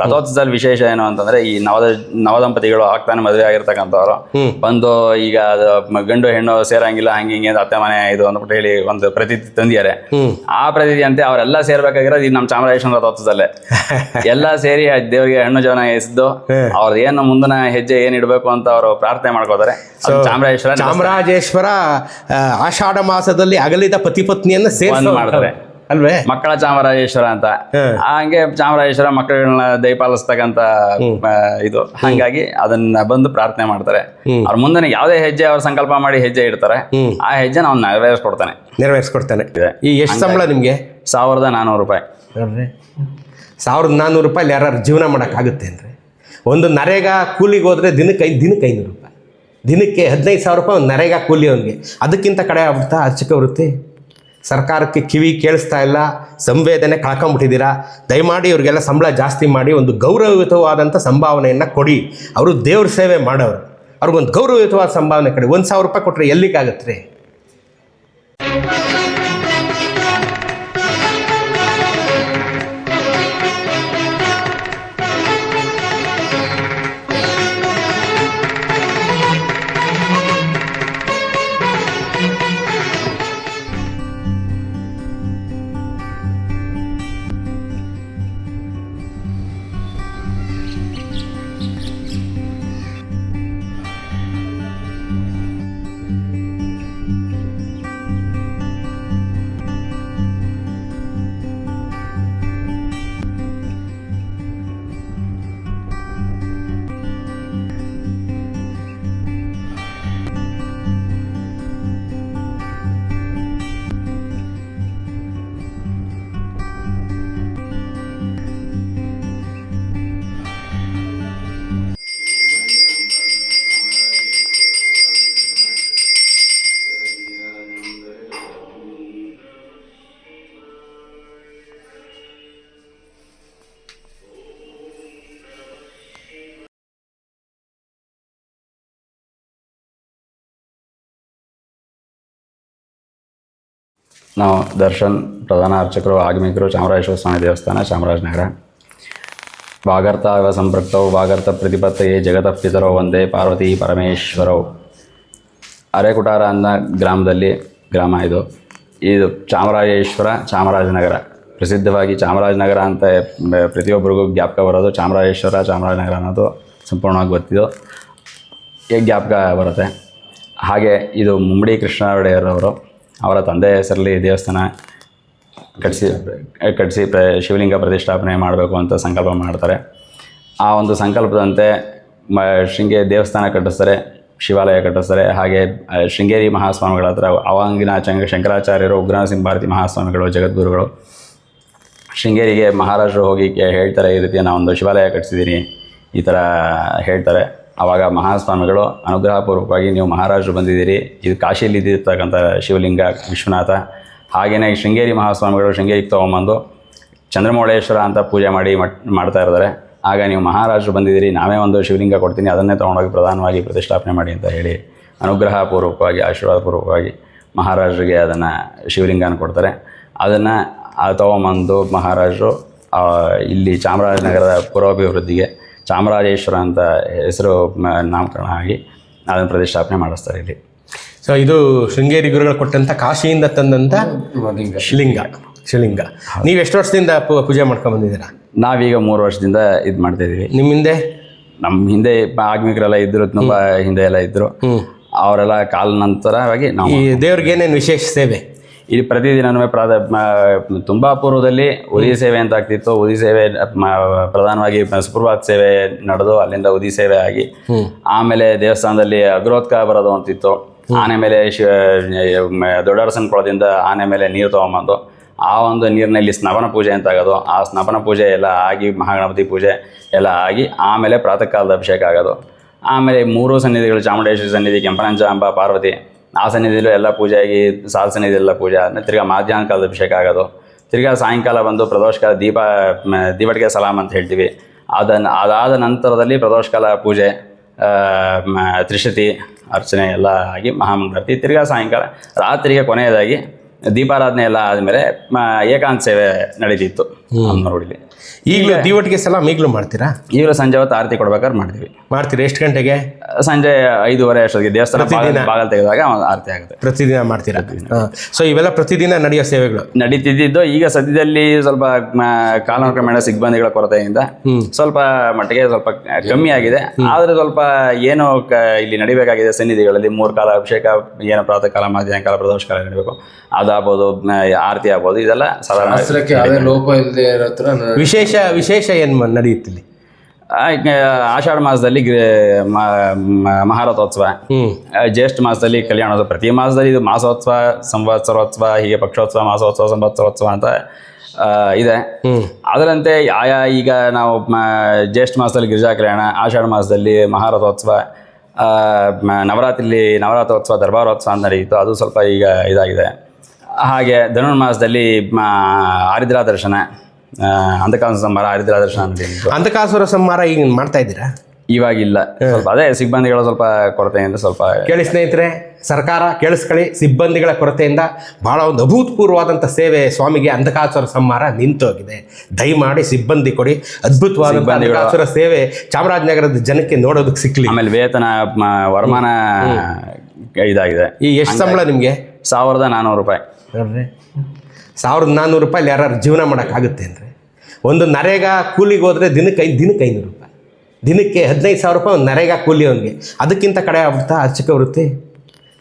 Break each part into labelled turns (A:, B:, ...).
A: ರಥೋತ್ಸವದಲ್ಲಿ ವಿಶೇಷ ಏನು ಅಂತಂದ್ರೆ ಈ ನವದ ನವದಂಪತಿಗಳು ಆಗ್ತಾನೆ ಮದುವೆ ಆಗಿರ್ತಕ್ಕಂಥವ್ರು. ಬಂದು ಈಗ ಗಂಡು ಹೆಣ್ಣು ಸೇರಂಗಿಲ್ಲ ಹಂಗೆ ಹಿಂಗೆ ಅಂತ ಅತ್ತೆ ಮನೆ ಇದು ಅಂದ್ಬಿಟ್ಟು ಹೇಳಿ ಒಂದು ಪ್ರತೀತಿ ತಂದಿದ್ದಾರೆ. ಆ ಪ್ರತೀತಿ ಅಂತೆ ಅವರೆಲ್ಲ ಸೇರ್ಬೇಕಾಗಿರೋದು ಈ ನಮ್ಮ ಚಾಮರಾಜೇಶ್ವರ ರಥೋತ್ಸವದಲ್ಲೇ. ಎಲ್ಲ ಸೇರಿ ದೇವರಿಗೆ ಹಣ್ಣು ಜನ ಎಸ್ದು ಅವ್ರ ಏನು ಮುಂದಿನ ಹೆಜ್ಜೆ ಏನ್ ಇಡಬೇಕು ಅಂತ ಅವರು ಪ್ರಾರ್ಥನೆ ಮಾಡ್ಕೋತಾರೆ. ಚಾಮರಾಜೇಶ್ವರ
B: ಚಾಮರಾಜೇಶ್ವರ ಆಷಾಢ ಮಾಸದಲ್ಲಿ ಅಗಲಿದ ಪತಿ ಪತ್ನಿಯನ್ನ ಸೇರ್ಸ್
A: ಮಾಡ್ತಾರೆ.
B: ಅಲ್ವೇ?
A: ಮಕ್ಕಳ ಚಾಮರಾಜೇಶ್ವರ ಅಂತ. ಹಂಗೆ ಚಾಮರಾಜೇಶ್ವರ ಮಕ್ಕಳನ್ನ ದಯಪಾಲಿಸ್ತಕ್ಕಂತ ಇದು. ಹಂಗಾಗಿ ಅದನ್ನ ಬಂದು ಪ್ರಾರ್ಥನೆ ಮಾಡ್ತಾರೆ. ಅವ್ರ ಮುಂದೆ ಯಾವುದೇ ಹೆಜ್ಜೆ ಅವ್ರ ಸಂಕಲ್ಪ ಮಾಡಿ ಹೆಜ್ಜೆ ಇಡ್ತಾರೆ. ಆ ಹೆಜ್ಜೆ ನಾವು ನೆರವೇರಿಸ್ಕೊಡ್ತಾನೆ.
B: ನೆರವೇರಿಸ್ಕೊಡ್ತಾನೆ.
A: ಇದೆ.
B: ಈ ಎಷ್ಟು ಸಂಬಳ ನಿಮ್ಗೆ?
A: ಸಾವಿರದ ನಾನ್ನೂರು ರೂಪಾಯಿ.
B: ಸಾವಿರದ ನಾನ್ನೂರು ರೂಪಾಯಿ ಯಾರು ಜೀವನ ಮಾಡೋಕ್ಕಾಗುತ್ತೆ ಅಂದರೆ? ಒಂದು ನರೇಗಾ ಕೂಲಿಗೆ ಹೋದ್ರೆ ದಿನಕ್ಕೆ ಐದು ದಿನಕ್ಕೆ ಐನೂರು ರೂಪಾಯಿ. ದಿನಕ್ಕೆ ಹದಿನೈದು ಸಾವಿರ ರೂಪಾಯಿ ಒಂದು ನರೇಗಾ ಕೂಲಿ ಅವನಿಗೆ. ಅದಕ್ಕಿಂತ ಕಡೆ ಆಗ್ಬಿಡ್ತಾ ಅರ್ಚಕ ವೃತ್ತಿ? ಸರ್ಕಾರಕ್ಕೆ ಕಿವಿ ಕೇಳಿಸ್ತಾ ಇಲ್ಲ, ಸಂವೇದನೆ ಕಳ್ಕೊಂಬಿಟ್ಟಿದ್ದೀರಾ ದಯಮಾಡಿ ಇವರಿಗೆಲ್ಲ ಸಂಬಳ ಜಾಸ್ತಿ ಮಾಡಿ ಒಂದು ಗೌರವಯುತವಾದಂಥ ಸಂಭಾವನೆಯನ್ನು ಕೊಡಿ. ಅವರು ದೇವ್ರ ಸೇವೆ ಮಾಡೋರು. ಅವ್ರಿಗೊಂದು ಗೌರವಯುತವಾದ ಸಂಭಾವನೆ ಕೊಡಿ. ಒಂದು ಸಾವಿರ ರೂಪಾಯಿ ಕೊಟ್ಟರೆ ಎಲ್ಲಿಗಾಗತ್ತೆ ರೀ
A: ನಾವು ದರ್ಶನ್, ಪ್ರಧಾನ ಅರ್ಚಕರು, ಆಗಮಿಕರು ಚಾಮರಾಜೇಶ್ವರ ಸ್ವಾಮಿ ದೇವಸ್ಥಾನ, ಚಾಮರಾಜನಗರ. ಇವ ಸಂಪೃಕ್ತವು ವಾಗರ್ತ ಪ್ರತಿಪತ್ತೆಯೇ ಜಗತ ಪಿತರೋ ಒಂದೇ ಪಾರ್ವತಿ ಪರಮೇಶ್ವರವು ಅರೆಕುಟಾರ ಅನ್ನೋ ಗ್ರಾಮದಲ್ಲಿ ಗ್ರಾಮ ಇದು. ಇದು ಚಾಮರಾಜೇಶ್ವರ, ಚಾಮರಾಜನಗರ. ಪ್ರಸಿದ್ಧವಾಗಿ ಚಾಮರಾಜನಗರ ಅಂತ ಪ್ರತಿಯೊಬ್ಬರಿಗೂ ಜ್ಞಾಪಕ ಬರೋದು, ಚಾಮರಾಜೇಶ್ವರ, ಚಾಮರಾಜನಗರ ಅನ್ನೋದು ಸಂಪೂರ್ಣವಾಗಿ ಗೊತ್ತಿದ್ದು ಜ್ಞಾಪಕ ಬರುತ್ತೆ. ಹಾಗೆ ಇದು ಮುಮ್ಮಡಿ ಕೃಷ್ಣ ಒಡೆಯರವರು ಅವರ ತಂದೆ ಹೆಸರಲ್ಲಿ ದೇವಸ್ಥಾನ ಕಟ್ಟಿಸಿ ಕಟ್ಟಿಸಿ ಪ್ರ, ಶಿವಲಿಂಗ ಪ್ರತಿಷ್ಠಾಪನೆ ಮಾಡಬೇಕು ಅಂತ ಸಂಕಲ್ಪ ಮಾಡ್ತಾರೆ. ಆ ಒಂದು ಸಂಕಲ್ಪದಂತೆ ಮ, ಶೃಂಗೇರಿ ದೇವಸ್ಥಾನ ಕಟ್ಟಿಸ್ತಾರೆ, ಶಿವಾಲಯ ಕಟ್ಟಿಸ್ತಾರೆ. ಹಾಗೆ ಶೃಂಗೇರಿ ಮಹಾಸ್ವಾಮಿಗಳ ಹತ್ರ ಅವಾಂಗಿನ ಚಂಗ, ಶಂಕರಾಚಾರ್ಯರು ಉಗ್ರನರಸಿಂಹ ಭಾರತಿ ಮಹಾಸ್ವಾಮಿಗಳು, ಜಗದ್ಗುರುಗಳು ಶೃಂಗೇರಿಗೆ ಮಹಾರಾಜರು ಹೋಗಿ ಹೇಳ್ತಾರೆ, ಈ ರೀತಿ ನಾವೊಂದು ಶಿವಾಲಯ ಕಟ್ಟಿಸಿದ್ದೀನಿ ಈ ಥರ ಹೇಳ್ತಾರೆ. ಆವಾಗ ಮಹಾಸ್ವಾಮಿಗಳು ಅನುಗ್ರಹಪೂರ್ವಕವಾಗಿ ನೀವು ಮಹಾರಾಜರು ಬಂದಿದ್ದೀರಿ. ಇದು ಕಾಶಿಯಲ್ಲಿ ಇದ್ದಿರ್ತಕ್ಕಂಥ ಶಿವಲಿಂಗ, ವಿಶ್ವನಾಥ ಹಾಗೆಯೇ ಶೃಂಗೇರಿ ಮಹಾಸ್ವಾಮಿಗಳು ಶೃಂಗೇರಿಗೆ ತೊಗೊಂಬಂದು ಚಂದ್ರಮೌಳೇಶ್ವರ ಅಂತ ಪೂಜೆ ಮಾಡಿ ಮಾಡ್ತಾ ಇರ್ತಾರೆ. ಆಗ ನೀವು ಮಹಾರಾಜರು ಬಂದಿದ್ದೀರಿ, ನಾವೇ ಒಂದು ಶಿವಲಿಂಗ ಕೊಡ್ತೀನಿ, ಅದನ್ನೇ ತೊಗೊಂಡೋಗಿ ಪ್ರಧಾನವಾಗಿ ಪ್ರತಿಷ್ಠಾಪನೆ ಮಾಡಿ ಅಂತ ಹೇಳಿ ಅನುಗ್ರಹಪೂರ್ವಕವಾಗಿ, ಆಶೀರ್ವಾದಪೂರ್ವಕವಾಗಿ ಮಹಾರಾಜರಿಗೆ ಅದನ್ನು ಶಿವಲಿಂಗನ ಕೊಡ್ತಾರೆ. ಅದನ್ನು ತೊಗೊಂಬಂದು ಮಹಾರಾಜರು ಇಲ್ಲಿ ಚಾಮರಾಜನಗರದ ಪುರಾಭಿವೃದ್ಧಿಗೆ ಚಾಮರಾಜೇಶ್ವರ ಅಂತ ಹೆಸರು ನಾಮಕರಣ ಆಗಿ ಅದನ್ನು ಪ್ರತಿಷ್ಠಾಪನೆ ಮಾಡಿಸ್ತಾರೆ ಇಲ್ಲಿ.
B: ಸೊ ಇದು ಶೃಂಗೇರಿ ಗುರುಗಳು ಕೊಟ್ಟಂಥ ಕಾಶಿಯಿಂದ ತಂದಂಥ ಶಿಲಿಂಗ ಶಿಲಿಂಗ ನೀವು ಎಷ್ಟು ವರ್ಷದಿಂದ ಪೂಜೆ ಮಾಡ್ಕೊಂಡು ಬಂದಿದ್ದೀರಾ?
A: ನಾವೀಗ ಮೂರು ವರ್ಷದಿಂದ ಇದು ಮಾಡ್ತಾ ಇದ್ದೀವಿ
B: ನಿಮ್ಮ ಹಿಂದೆ?
A: ನಮ್ಮ ಹಿಂದೆ ಆಗ್ಮಿಕರೆಲ್ಲ ಇದ್ದರು ತುಂಬ ಹಿಂದೆ ಎಲ್ಲ ಇದ್ದರು ಅವರೆಲ್ಲ ಕಾಲ ನಂತರವಾಗಿ ನಾವು
B: ಈ ದೇವ್ರಿಗೆ ಏನೇನು ವಿಶೇಷ ಸೇವೆ?
A: ಇಲ್ಲಿ ಪ್ರತಿದಿನ ಪ್ರಾದ ತುಂಬ ತುಂಬಾ ಪೂರ್ವದಲ್ಲಿ ಉದಿ ಸೇವೆ ಅಂತ ಆಗ್ತಿತ್ತು. ಉದಿ ಸೇವೆ ಪ್ರಧಾನವಾಗಿ ಸುಪ್ರಭಾತ್ ಸೇವೆ ನಡೆದು ಅಲ್ಲಿಂದ ಉದಿ ಸೇವೆ ಆಗಿ ಆಮೇಲೆ ದೇವಸ್ಥಾನದಲ್ಲಿ ಅಗ್ರೋತ್ಕ ಬರೋದು ಅಂತಿತ್ತು. ಆನೆ ಮೇಲೆ ಶಿವ ದೊಡ್ಡರಸನ್ ದೊಡ್ಡರಸನ ಕೊಳದಿಂದ ಆನೆ ಮೇಲೆ ನೀರು ತೊಗೊಂಬಂದು ಆ ಒಂದು ನೀರಿನಲ್ಲಿ ಸ್ನಪನ ಪೂಜೆ ಅಂತ ಆಗೋದು. ಆ ಸ್ನಪನ ಪೂಜೆ ಎಲ್ಲ ಆಗಿ ಮಹಾಗಣಪತಿ ಪೂಜೆ ಎಲ್ಲ ಆಗಿ ಆಮೇಲೆ ಪ್ರಾತಃ ಕಾಲದ ಅಭಿಷೇಕ ಆಗೋದು. ಆಮೇಲೆ ಮೂರು ಸನ್ನಿಧಿಗಳು ಚಾಮುಂಡೇಶ್ವರಿ ಸನ್ನಿಧಿ ಕೆಂಪನಂಜಾಂಬ ಪಾರ್ವತಿ ಆ ಸನ್ನಿಧಿಲೂ ಎಲ್ಲ ಪೂಜೆ ಆಗಿ ಸಾಲ ಸನ್ನಿಧಿಯೆಲ್ಲ ಪೂಜೆ ಆದಮೇಲೆ ತಿರ್ಗಾ ಮಧ್ಯಾಹ್ನ ಕಾಲದ ಅಭಿಷೇಕ ಆಗೋದು. ತಿರ್ಗಾ ಸಾಯಂಕಾಲ ಬಂದು ಪ್ರದೋಷಕಾಲ ದೀಪ ದೀಪಟಿಗೆ ಸಲಾಮ್ ಅಂತ ಹೇಳ್ತೀವಿ. ಅದನ್ನು, ಅದಾದ ನಂತರದಲ್ಲಿ ಪ್ರದೋಷಕಾಲ ಪೂಜೆ ತ್ರಿಶತಿ ಅರ್ಚನೆ ಎಲ್ಲ ಆಗಿ ಮಹಾಮಂಗಳಾರತಿ ತಿರ್ಗಾ ಸಾಯಂಕಾಲ, ರಾತ್ರಿಗೆ ಕೊನೆಯದಾಗಿ ದೀಪಾರಾಧನೆ ಎಲ್ಲ ಆದಮೇಲೆ ಏಕಾಂತ ಸೇವೆ ನಡೀತಿತ್ತು. ಅಮ್ಮನಗುಡಿಲಿ
B: ಈಗಲೂ ದೀವಟಿಗೆ ಸಲ ಈಗಲೂ ಮಾಡ್ತೀರಾ?
A: ಈಗಲೂ ಸಂಜೆ ಹೊತ್ತು ಆರತಿ ಕೊಡ್ಬೇಕಾದ್ರೆ ಮಾಡ್ತೀವಿ.
B: ಮಾಡ್ತೀರಾ? ಎಷ್ಟು ಗಂಟೆಗೆ?
A: ಸಂಜೆ ಐದೂವರೆ ಅಷ್ಟೊತ್ತಿಗೆ. ದೇವಸ್ಥಾನ ಬಾಗಲ್ ಬಾಗಿಲು ತೆಗೆದಾಗ ಆರತಿ ಆಗುತ್ತೆ.
B: ಪ್ರತಿದಿನ ಮಾಡ್ತೀರಾ? ಸೊ ಇವೆಲ್ಲ ಪ್ರತಿದಿನ ನಡೆಯೋ ಸೇವೆಗಳು?
A: ನಡೀತಿದ್ದು. ಈಗ ಸದ್ಯದಲ್ಲಿ ಸ್ವಲ್ಪ ಕಾಲಾನುಕ್ರಮೇಣ ಸಿಬ್ಬಂದಿಗಳ ಕೊರತೆಯಿಂದ ಸ್ವಲ್ಪ ಮಟ್ಟಿಗೆ ಸ್ವಲ್ಪ ಕಮ್ಮಿ ಆಗಿದೆ. ಆದ್ರೆ ಸ್ವಲ್ಪ ಏನು ಕ- ಇಲ್ಲಿ ನಡಿಬೇಕಾಗಿದೆ ಸನ್ನಿಧಿಗಳಲ್ಲಿ. ಮೂರು ಕಾಲ ಅಭಿಷೇಕ ಏನು ಪ್ರಾತಃ ಕಾಲ ಮಧ್ಯಾಹ್ನ ಕಾಲ ಪ್ರದೋಷ ಕಾಲ ನಡಿಬೇಕು. ಅದಾಗ್ಬೋದು ಆರತಿ ಆಗ್ಬೋದು. ಇದೆಲ್ಲ ಸಾಧಾರಣ
C: ಲೋಪ ಹತ್ರ ನ-
B: ವಿಶೇಷ ವಿಶೇಷ ಏನು ನಡೆಯುತ್ತಿಲ್ಲಿ
A: ಆ, ಆಷಾಢ ಮಾಸದಲ್ಲಿ ಗ್ರ- ಮ- ಮ- ಮಹಾರಥೋತ್ಸವ. ಆ, ಜ್ಯೇಷ್ಠ ಮಾಸದಲ್ಲಿ ಕಲ್ಯಾಣೋತ್ಸವ. ಪ್ರತಿ ಮಾಸದಲ್ಲಿ ಇದು ಮಾಸೋತ್ಸವ ಸಂವತ್ಸರೋತ್ಸವ ಹೀಗೆ ಪಕ್ಷೋತ್ಸವ ಮಾಸೋತ್ಸವ ಸಂವತ್ಸರೋತ್ಸವ ಅಂತ ಆ, ಇದೆ. ಅದರಂತೆ ಆಯಾ ಈಗ ನಾವು ಮ- ಜ್ಯೇಷ್ಠ ಮಾಸದಲ್ಲಿ ಗಿರಿಜಾ ಕಲ್ಯಾಣ ಆಷಾಢ ಮಾಸದಲ್ಲಿ ಮಹಾರಥೋತ್ಸವ ಆ, ಮ- ನವರಾತ್ರಿಲಿ ನವರಾತ್ರೋತ್ಸವ ದರ್ಬಾರೋತ್ಸವ ಅಂತ ನಡೆಯಿತು ಅದು ಸ್ವಲ್ಪ ಈಗ ಇದಾಗಿದೆ. ಹಾಗೆ ಧನುರ್ಮಾಸದಲ್ಲಿ ಮ- ಆರಿದ್ರಾ ದರ್ಶನ. ಆ, ಸಂಹಾರ ಸಂಬಾರ ಆರಿದ್ರಾ ದರ್ಶನ ನಡೆಯಿತು
B: ಅಂಧಕಾಸುರ ಸಂಹಾರ ಈಗ ಮಾಡ್ತಾ ಇದ್ದೀರಾ?
A: ಇವಾಗಿಲ್ಲ. ಸ್ವಲ್ಪ ಅದೇ ಸಿಬ್ಬಂದಿಗಳ ಸ್ವಲ್ಪ ಕೊರತೆಯಿಂದ ಸ್ವಲ್ಪ
B: ಕೇಳಿ ಸ್ನೇಹಿತರೆ ಸರ್ಕಾರ ಕೇಳಿಸ್ಕೊಳ್ಳಿ ಸಿಬ್ಬಂದಿಗಳ ಕೊರತೆಯಿಂದ ಬಹಳ ಒಂದು ಅಭೂತಪೂರ್ವವಾದಂಥ ಸೇವೆ ಸ್ವಾಮಿಗೆ ಅಂಧಕಾಸುರ ಸಂಹಾರ ನಿಂತೋಗಿದೆ. ದಯಮಾಡಿ ಸಿಬ್ಬಂದಿ ಕೊಡಿ. ಅದ್ಭುತವಾದ ಅಂಧಕಾಸುರ ಸೇವೆ ಚಾಮರಾಜನಗರದ ಜನಕ್ಕೆ ನೋಡೋದಕ್ಕೆ ಸಿಕ್ಕಲಿ
A: ಆಮೇಲೆ ವೇತನ ವರಮಾನ ಇದಾಗಿದೆ.
B: ಈ ಎಷ್ಟು ಸಂಬಳ ನಿಮಗೆ?
A: ಸಾವಿರದ ನಾನ್ನೂರು ರೂಪಾಯಿ.
B: ಸಾವಿರದ ನಾನ್ನೂರು ರೂಪಾಯಿ ಯಾರು ಜೀವನ ಮಾಡೋಕ್ಕಾಗುತ್ತೆ ಅಂದರೆ ಒಂದು ನರೇಗ ಕೂಲಿಗೆ ಹೋದರೆ ದಿನಕ್ಕೆ ಐದು ದಿನಕ್ಕೆ ಐನೂರು ರೂಪಾಯಿ. ದಿನಕ್ಕೆ ಹದಿನೈದು ಸಾವಿರ ರೂಪಾಯಿ ಒಂದು ನರೇಗಾ ಕೂಲಿ ಅವನಿಗೆ. ಅದಕ್ಕಿಂತ ಕಡೆ ಆಗ್ಬಿಡ್ತಾ ಅರ್ಚಕ ವೃತ್ತಿ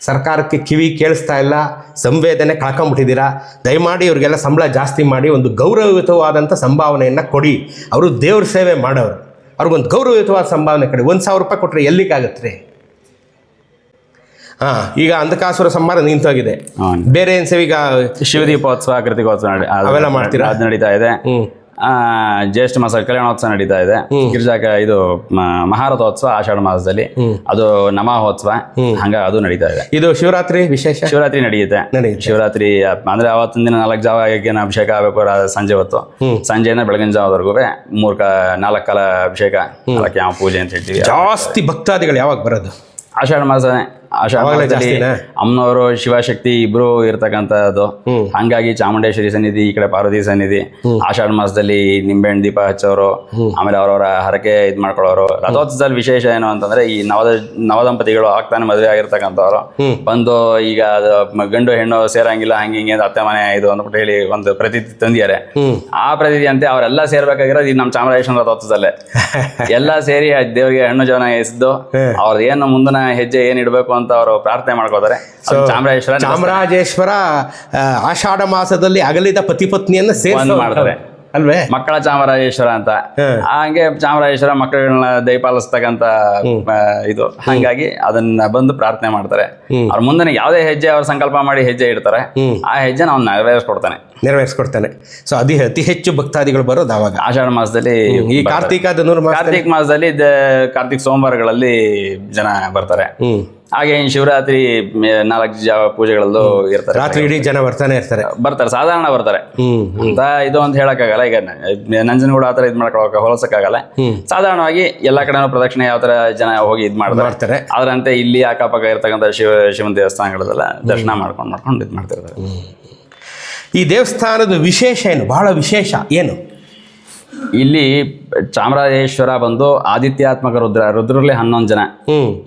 B: ಸರ್ಕಾರಕ್ಕೆ ಕಿವಿ ಕೇಳಿಸ್ತಾ ಇಲ್ಲ. ಸಂವೇದನೆ ಕಳ್ಕೊಂಬಿಟ್ಟಿದ್ದೀರಾ? ದಯಮಾಡಿ ಇವರಿಗೆಲ್ಲ ಸಂಬಳ ಜಾಸ್ತಿ ಮಾಡಿ ಒಂದು ಗೌರವಯುತವಾದಂಥ ಸಂಭಾವನೆಯನ್ನು ಕೊಡಿ. ಅವರು ದೇವ್ರ ಸೇವೆ ಮಾಡೋರು. ಅವ್ರಿಗೊಂದು ಗೌರವಯುತವಾದ ಸಂಭಾವನೆ ಕೊಡಿ. ಒಂದು ಸಾವಿರ ರೂಪಾಯಿ ಕೊಟ್ಟರೆ ಎಲ್ಲಿಗಾಗತ್ತೆ? ಈಗ ಅಂಧಕಾಸುರ ಸಂಹಾರ ನಿಂತೋಗಿದೆ. ಬೇರೆ ಏನು ಸೇವೆ ಈಗ
A: ಶಿವದೀಪೋತ್ಸವ ಕೃತಿಕೋತ್ಸವ
B: ಅವೆಲ್ಲ ಮಾಡ್ತೀರಾ?
A: ಅದು ನಡೀತಾ ಇದೆ. ಆ, ಜ್ಯೇಷ್ಠ ಮಾಸ ಕಲ್ಯಾಣೋತ್ಸವ ನಡೀತಾ ಇದೆ. ಗಿರಿಜಾಕ ಇದು ಮಹಾರಥೋತ್ಸವ ಆಷಾಢ ಮಾಸದಲ್ಲಿ. ಅದು ನಮಾಹೋತ್ಸವ. ಹಂಗ ಅದು ನಡೀತಾ ಇದೆ.
B: ಇದು ಶಿವರಾತ್ರಿ ವಿಶೇಷ?
A: ಶಿವರಾತ್ರಿ ನಡೆಯುತ್ತೆ. ಶಿವರಾತ್ರಿ ಅಂದ್ರೆ ಅವತ್ತಿನ ದಿನ ನಾಲ್ಕು ಜಾವ ಅಭಿಷೇಕ ಆಗಬೇಕು ಸಂಜೆ ಹೊತ್ತು. ಸಂಜೆಯಿಂದ ಬೆಳಗಿನ ಜಾವದವರೆಗೂ ಮೂರ್ ಕ ನಾಲ್ಕು ಕಾಲ ಅಭಿಷೇಕ ಯಾವ ಪೂಜೆ ಅಂತ ಹೇಳ್ತೀವಿ.
B: ಜಾಸ್ತಿ ಭಕ್ತಾದಿಗಳು ಯಾವಾಗ ಬರೋದು?
A: ಆಷಾಢ ಮಾಸ
B: ಜಾಸ್ತಿನಾ?
A: ಅಮ್ಮನವರು ಶಿವಶಕ್ತಿ ಇಬ್ರು ಇರ್ತಕ್ಕಂಥದ್ದು. ಹಂಗಾಗಿ ಚಾಮುಂಡೇಶ್ವರಿ ಸನ್ನಿಧಿ ಈ ಕಡೆ ಪಾರ್ವತಿ ಸನ್ನಿಧಿ ಆಷಾಢ ಮಾಸದಲ್ಲಿ ನಿಂಬೆಹಣ್ಣು ದೀಪ ಹಚ್ಚೋರು ಆಮೇಲೆ ಅವರವರ ಹರಕೆ ಇದ್ ಮಾಡ್ಕೊಳ್ಳೋರು. ರಥೋತ್ಸವದಲ್ಲಿ ವಿಶೇಷ ಏನು ಅಂತಂದ್ರೆ ಈ ನವದ ನವದಂಪತಿಗಳು ಆಗ್ತಾನೆ ಮದುವೆ ಆಗಿರ್ತಕ್ಕಂಥವ್ರು. ಬಂದು ಈಗ ಗಂಡು ಹೆಣ್ಣು ಸೇರಂಗಿಲ್ಲ ಹಂಗೆ ಹಿಂಗೆ ಅಂತ ಅತ್ತೆ ಮನೆ ಇದು ಅಂದ್ಬಿಟ್ಟು ಹೇಳಿ ಒಂದು ಪ್ರತೀತಿ ತಂದಿದ್ದಾರೆ. ಆ ಪ್ರತೀತಿ ಅಂತೆ ಅವರೆಲ್ಲ ಸೇರ್ಬೇಕಾಗಿರೋದು ಈ ನಮ್ಮ ಚಾಮರಾಜೇಶ್ವರ ರಥೋತ್ಸವದಲ್ಲೇ. ಎಲ್ಲ ಸೇರಿ ದೇವರಿಗೆ ಹೆಣ್ಣು ಜವನ ಎಸ್ದು ಅವ್ರದ್ದು ಏನು ಮುಂದಿನ ಹೆಜ್ಜೆ ಏನ್ ಇಡಬೇಕು ಅಂತ ಅವರು ಪ್ರಾರ್ಥನೆ ಮಾಡ್ಕೋತಾರೆ ಅದು ಚಾಮರಾಜೇಶ್ವರ
B: ಚಾಮರಾಜೇಶ್ವರ ಆಷಾಢ ಮಾಸದಲ್ಲಿ ಅಗಲಿದ ಪತಿ
A: ಪತ್ನಿಯನ್ನ
B: ಸೇವನೆ
A: ಮಾಡ್ತಾರೆ.
B: ಅಲ್ವೇ?
A: ಮಕ್ಕಳ ಚಾಮರಾಜೇಶ್ವರ ಅಂತ. ಹಂಗೆ ಚಾಮರಾಜೇಶ್ವರ ಮಕ್ಕಳನ್ನ ದಯಪಾಲಿಸ್ತಕ್ಕಂತ ಇದು. ಹಂಗಾಗಿ ಅದನ್ನ ಬಂದು ಪ್ರಾರ್ಥನೆ ಮಾಡ್ತಾರೆ. ಅವ್ರ ಮುಂದೆ ಯಾವುದೇ ಹೆಜ್ಜೆ ಅವ್ರ ಸಂಕಲ್ಪ ಮಾಡಿ ಹೆಜ್ಜೆ ಇಡ್ತಾರೆ. ಆ ಹೆಜ್ಜೆ ನಾವು ನೆರವೇರಿಸ್ಕೊಡ್ತಾನೆ.
B: ನೆರವೇರಿಸ್ಕೊಡ್ತಾನೆ. ಸೊ ಅತಿ ಅತಿ ಹೆಚ್ಚು ಭಕ್ತಾದಿಗಳು ಬರೋದು ಅವಾಗ
A: ಆಷಾಢ ಮಾಸದಲ್ಲಿ
B: ಈ ಕಾರ್ತಿಕ ಧನುರ್ಮಾಸ
A: ಕಾರ್ತಿಕ್ ಮಾಸದಲ್ಲಿ ಕಾರ್ತಿಕ್ ಸೋಮವಾರಗಳಲ್ಲಿ ಜನ ಬರ್ತಾರೆ. ಹಾಗೆ ಇನ್ ಶಿವರಾತ್ರಿ ನಾಲ್ಕು ಜ ಪೂಜೆಗಳಲ್ಲೂ ಇರ್ತಾರೆ.
B: ರಾತ್ರಿ ಇಡೀ ಜನ ಬರ್ತಾನೆ ಇರ್ತಾರೆ.
A: ಬರ್ತಾರೆ ಸಾಧಾರಣ ಬರ್ತಾರೆ. ಅಂತ ಇದು ಅಂತ ಹೇಳಕ್ಕಾಗಲ್ಲ. ಈಗ ನಂಜನಗೂಡ ಆತರ ಇದು ಮಾಡ್ಕೊಳಕ ಹೋಲಿಸಕ್ಕಾಗಲ್ಲ. ಸಾಧಾರಣವಾಗಿ ಎಲ್ಲ ಕಡೆನೂ ಪ್ರದಕ್ಷಿಣೆ ಯಾವ ಥರ ಜನ ಹೋಗಿ ಇದು ಮಾಡ್ತಾರೆ.
B: ಮಾಡ್ತಾರೆ.
A: ಅದರಂತೆ ಇಲ್ಲಿ ಅಕ್ಕಪಕ್ಕ ಇರ್ತಕ್ಕಂಥ ಶಿವ ಶಿವನ ದೇವಸ್ಥಾನಗಳೆಲ್ಲ ದರ್ಶನ ಮಾಡ್ಕೊಂಡು ಮಾಡ್ಕೊಂಡು ಇದು ಮಾಡ್ತಿರ್ತಾರೆ.
B: ಈ ದೇವಸ್ಥಾನದ ವಿಶೇಷ ಏನು? ಬಹಳ ವಿಶೇಷ ಏನು?
A: ಇಲ್ಲಿ ಚಾಮರಾಜೇಶ್ವರ ಬಂದು ಆದಿತ್ಯಾತ್ಮಕ ರುದ್ರ ರುದ್ರಲ್ಲಿ ಹನ್ನೊಂದು ಜನ.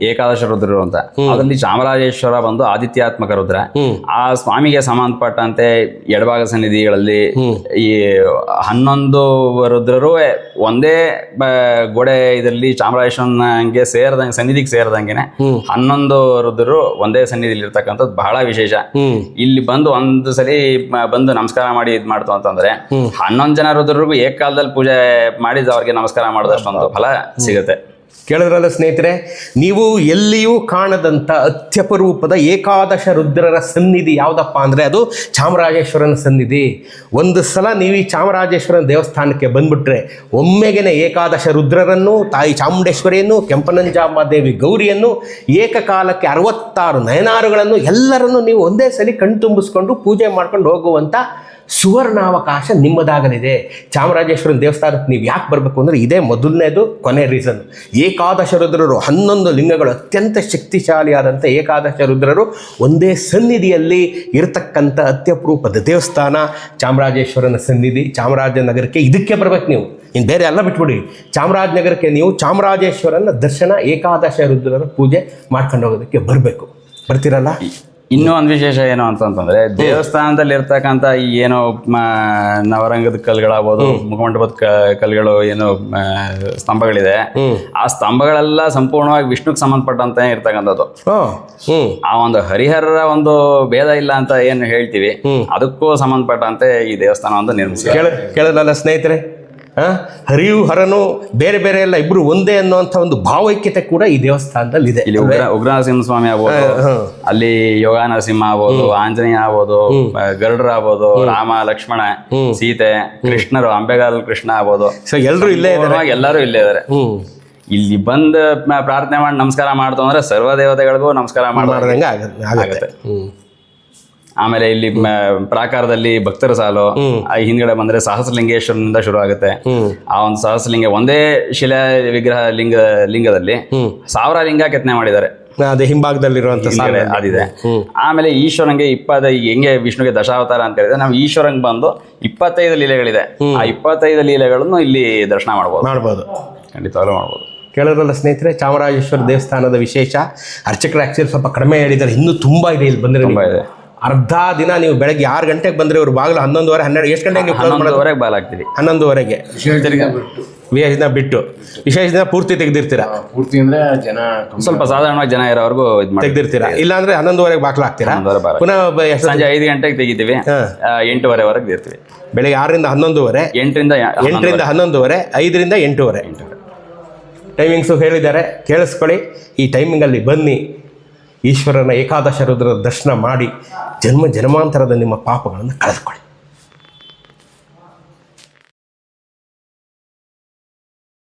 A: ಏಕಾದಶ ರುದ್ರರು ಅಂತ. ಅದರಲ್ಲಿ ಚಾಮರಾಜೇಶ್ವರ ಬಂದು ಆದಿತ್ಯಾತ್ಮಕ ರುದ್ರ. ಆ ಸ್ವಾಮಿಗೆ ಸಂಬಂಧಪಟ್ಟಂತೆ ಎಡಭಾಗ ಸನ್ನಿಧಿಗಳಲ್ಲಿ ಈ ಹನ್ನೊಂದು ರುದ್ರರು ಒಂದೇ ಗೋಡೆ ಇದರಲ್ಲಿ ಚಾಮರಾಜೇಶ್ವರನ್ಗೆ ಸೇರದಂಗೆ ಸನ್ನಿಧಿಗೆ ಸೇರದಂಗೆನೆ ಹನ್ನೊಂದು ರುದ್ರರು ಒಂದೇ ಸನ್ನಿಧಿಲಿ ಇರ್ತಕ್ಕಂಥದ್ದು ಬಹಳ ವಿಶೇಷ. ಇಲ್ಲಿ ಬಂದು ಒಂದು ಸರಿ ಬಂದು ನಮಸ್ಕಾರ ಮಾಡಿ ಇದ್ ಮಾಡ್ತು ಅಂತಂದ್ರೆ ಹನ್ನೊಂದು ಜನ ರುದ್ರರಿಗೂ ಏಕಕಾಲದಲ್ಲಿ ಪೂಜೆ ಮಾಡಿದ ಅವ್ರಿಗೆ ನಮಸ್ಕಾರ ಮಾಡಿದಷ್ಟೊಂದು ಫಲ ಸಿಗುತ್ತೆ.
B: ಕೇಳಿದ್ರಲ್ಲ ಸ್ನೇಹಿತರೆ ನೀವು ಎಲ್ಲಿಯೂ ಕಾಣದಂಥ ಅತ್ಯಪರೂಪದ ಏಕಾದಶ ರುದ್ರರ ಸನ್ನಿಧಿ ಯಾವುದಪ್ಪ ಅಂದರೆ ಅದು ಚಾಮರಾಜೇಶ್ವರನ ಸನ್ನಿಧಿ. ಒಂದು ಸಲ ನೀವು ಈ ಚಾಮರಾಜೇಶ್ವರನ ದೇವಸ್ಥಾನಕ್ಕೆ ಬಂದ್ಬಿಟ್ರೆ ಒಮ್ಮೆಗೆನೆ ಏಕಾದಶ ರುದ್ರರನ್ನು ತಾಯಿ ಚಾಮುಂಡೇಶ್ವರಿಯನ್ನು ಕೆಂಪನಂಜಾಂಬ ದೇವಿ ಗೌರಿಯನ್ನು ಏಕಕಾಲಕ್ಕೆ ಅರವತ್ತಾರು ನಯನಾರುಗಳನ್ನು ಎಲ್ಲರನ್ನು ನೀವು ಒಂದೇ ಸಲ ಕಣ್ತುಂಬಿಸ್ಕೊಂಡು ಪೂಜೆ ಮಾಡ್ಕೊಂಡು ಹೋಗುವಂಥ ಸುವರ್ಣಾವಕಾಶ ನಿಮ್ಮದಾಗಲಿದೆ. ಚಾಮರಾಜೇಶ್ವರನ ದೇವಸ್ಥಾನಕ್ಕೆ ನೀವು ಯಾಕೆ ಬರಬೇಕು ಅಂದರೆ ಇದೇ ಮೊದಲನೇದು ಕೊನೆ ರೀಸನ್ ಏಕಾದಶ ರುದ್ರರು ಹನ್ನೊಂದು ಲಿಂಗಗಳು ಅತ್ಯಂತ ಶಕ್ತಿಶಾಲಿಯಾದಂಥ ಏಕಾದಶ ರುದ್ರರು ಒಂದೇ ಸನ್ನಿಧಿಯಲ್ಲಿ ಇರತಕ್ಕಂಥ ಅತ್ಯಪರೂಪದ ದೇವಸ್ಥಾನ ಚಾಮರಾಜೇಶ್ವರನ ಸನ್ನಿಧಿ ಚಾಮರಾಜನಗರಕ್ಕೆ ಇದಕ್ಕೆ ಬರಬೇಕು ನೀವು. ಇನ್ನು ಬೇರೆ ಎಲ್ಲ ಬಿಟ್ಬಿಡಿ. ಚಾಮರಾಜನಗರಕ್ಕೆ ನೀವು ಚಾಮರಾಜೇಶ್ವರನ ದರ್ಶನ ಏಕಾದಶ ರುದ್ರರ ಪೂಜೆ ಮಾಡ್ಕೊಂಡು ಹೋಗೋದಕ್ಕೆ ಬರಬೇಕು. ಬರ್ತೀರಲ್ಲ?
A: ಇನ್ನೂ ಒಂದು ವಿಶೇಷ ಏನು ಅಂತಂತಂದ್ರೆ ದೇವಸ್ಥಾನದಲ್ಲಿ ಇರ್ತಕ್ಕಂಥ ಈ ಏನೋ ನವರಂಗದ ಕಲ್ಗಳಾಗ್ಬೋದು ಮುಖಮಂಟಪದ ಕಲ್ಗಳು ಏನು ಸ್ತಂಭಗಳಿದೆ. ಆ ಸ್ತಂಭಗಳೆಲ್ಲ ಸಂಪೂರ್ಣವಾಗಿ ವಿಷ್ಣುಗೆ ಸಂಬಂಧಪಟ್ಟಂತ ಇರ್ತಕ್ಕಂಥದ್ದು. ಆ ಒಂದು ಹರಿಹರರ ಒಂದು ಭೇದ ಇಲ್ಲ ಅಂತ ಏನು ಹೇಳ್ತೀವಿ ಅದಕ್ಕೂ ಸಂಬಂಧಪಟ್ಟಂತೆ ಈ ದೇವಸ್ಥಾನ ಒಂದು ನಿರ್ಮಿಸಿ
B: ಕೇಳ ಸ್ನೇಹಿತರೆ? ಹರಿಯು ಹರನು ಬೇರೆ ಬೇರೆ ಎಲ್ಲ ಇಬ್ರು ಒಂದೇ ಅನ್ನುವಂಥ ಒಂದು ಭಾವೈಕ್ಯತೆ ಕೂಡ ಈ ದೇವಸ್ಥಾನದಲ್ಲಿ ಇದೆ
A: ಇಲ್ಲಿ ಉಗ್ರ ಸ್ವಾಮಿ ಆಗ್ಬೋದು ಅಲ್ಲಿ ಯೋಗ ನರಸಿಂಹ ಆಗ್ಬೋದು ಆಂಜನೇಯ ಆಗ್ಬೋದು ಗರುಡರ ಆಗ್ಬೋದು ರಾಮ ಲಕ್ಷ್ಮಣ ಸೀತೆ ಕೃಷ್ಣರು ಅಂಬೆಗಾಲ್ ಕೃಷ್ಣ ಆಗ್ಬೋದು.
B: ಸೊ ಎಲ್ಲರೂ ಇಲ್ಲೇ ಇದ್ದಾರೆ?
A: ಎಲ್ಲರೂ ಇಲ್ಲೇ
B: ಇದ್ದಾರೆ.
A: ಇಲ್ಲಿ ಬಂದು ಪ್ರಾರ್ಥನೆ ಮಾಡಿ ನಮಸ್ಕಾರ ಮಾಡ್ತು ಅಂದ್ರೆ ಸರ್ವ ದೇವತೆಗಳಿಗೂ ನಮಸ್ಕಾರ ಮಾಡ್ದಂಗೆ
B: ಆಗತ್ತೆ
A: ಆಮೇಲೆ ಇಲ್ಲಿ ಪ್ರಾಕಾರದಲ್ಲಿ ಭಕ್ತರ ಸಾಲು ಆ ಹಿಂದ್ಗಡೆ ಬಂದ್ರೆ ಸಹಸ್ರಲಿಂಗೇಶ್ವರನಿಂದ ಶುರು ಆಗುತ್ತೆ ಆ ಒಂದು ಸಹಸ್ರಲಿಂಗ ಒಂದೇ ಶಿಲೆ ವಿಗ್ರಹ ಲಿಂಗ ಲಿಂಗದಲ್ಲಿ ಸಾವಿರ ಲಿಂಗ ಕೆತ್ತನೆ ಮಾಡಿದ್ದಾರೆ
B: ಅದೇ ಹಿಂಭಾಗದಲ್ಲಿರುವಂತ
A: ಸಾಲೆ ಅದಿದೆ ಆಮೇಲೆ ಈಶ್ವರಂಗೆ ಇಪ್ಪತ್ತ ಹೆಂಗೆ ವಿಷ್ಣುಗೆ ದಶಾವತಾರ ಅಂತ ಹೇಳಿದ್ರೆ ನಾವು ಈಶ್ವರಂಗ್ ಬಂದು ಇಪ್ಪತ್ತೈದು ಲೀಲೆಗಳಿದೆ. ಆ ಇಪ್ಪತ್ತೈದು ಲೀಲೆಗಳನ್ನು ಇಲ್ಲಿ ದರ್ಶನ ಮಾಡಬಹುದು
B: ಮಾಡ್ಬೋದು.
A: ಖಂಡಿತವಾಗ್ಲೂ ಮಾಡ್ಬೋದು.
B: ಕೇಳೋದಲ್ಲ ಸ್ನೇಹಿತರೆ ಚಾಮರಾಜೇಶ್ವರ ದೇವಸ್ಥಾನದ ವಿಶೇಷ. ಅರ್ಚಕರು ಆ್ಯಕ್ಚುಲಿ ಸ್ವಲ್ಪ ಕಡಿಮೆ ಹೇಳಿದ್ದಾರೆ. ಇನ್ನೂ ತುಂಬ ಇದೆ ಇಲ್ಲಿ ಬಂದರೆ
A: ತುಂಬಾ ಇದೆ.
B: ಅರ್ಧ ದಿನ ನೀವು ಬೆಳಗ್ಗೆ ಆರು ಗಂಟೆಗೆ ಬಂದರೆ ಇವರು ಬಾಗಿಲು ಹನ್ನೊಂದುವರೆ ಹನ್ನೆರಡು ಎಷ್ಟು ಗಂಟೆಗೆ ನೀವು ಕ್ಲೋಸ್ ಮಾಡೋದು?
A: ಹನ್ನೊಂದುವರೆಗೆ ಬಾಲಾಗ್ತೀವಿ
B: ಹನ್ನೊಂದುವರೆಗೆ.
C: ವಿಶೇಷ ದಿನ ಬಿಟ್ಟು.
B: ವಿಶೇಷ ದಿನ ಬಿಟ್ಟು. ವಿಶೇಷ ದಿನ ಪೂರ್ತಿ ತೆಗೆದಿರ್ತೀರಾ?
C: ಪೂರ್ತಿ ಅಂದ್ರೆ ಜನ
A: ಸ್ವಲ್ಪ ಸಾಧಾರಣವಾಗಿ ಜನ ಇರೋವರೆಗೂ ಇದು ಮಾಡಿ
B: ಅಂದ್ರೆ ಇಲ್ಲಾಂದ್ರೆ ಹನ್ನೊಂದುವರೆಗೆ ಹಾಕ್ತೀರಾ?
A: ಹನ್ನೊಂದುವರೆ ಬಾಲ
B: ಪುನಃ
A: ಸಂಜೆ ಐದು ಗಂಟೆಗೆ ತೆಗಿತೀವಿ. ಎಂಟುವರೆವರೆಗೆ ಎಂಟೂವರೆವರೆಗೆ ಇರ್ತೀವಿ.
B: ಬೆಳಗ್ಗೆ ಆರರಿಂದ ಹನ್ನೊಂದುವರೆ
A: ಎಂಟರಿಂದ
B: ಎಂಟರಿಂದ ಹನ್ನೊಂದುವರೆ ಐದರಿಂದ ಎಂಟೂವರೆ. ಟೈಮಿಂಗ್ಸು ಹೇಳಿದ್ದಾರೆ. ಕೇಳಿಸ್ಕೊಳ್ಳಿ. ಈ ಟೈಮಿಂಗಲ್ಲಿ ಬನ್ನಿ. ಈಶ್ವರನ ಏಕಾದಶ ರುದ್ರ ದರ್ಶನ ಮಾಡಿ ಜನ್ಮ ಜನ್ಮಾಂತರದ ನಿಮ್ಮ ಪಾಪಗಳನ್ನು ಕಳೆದುಕೊಳ್ಳಿ.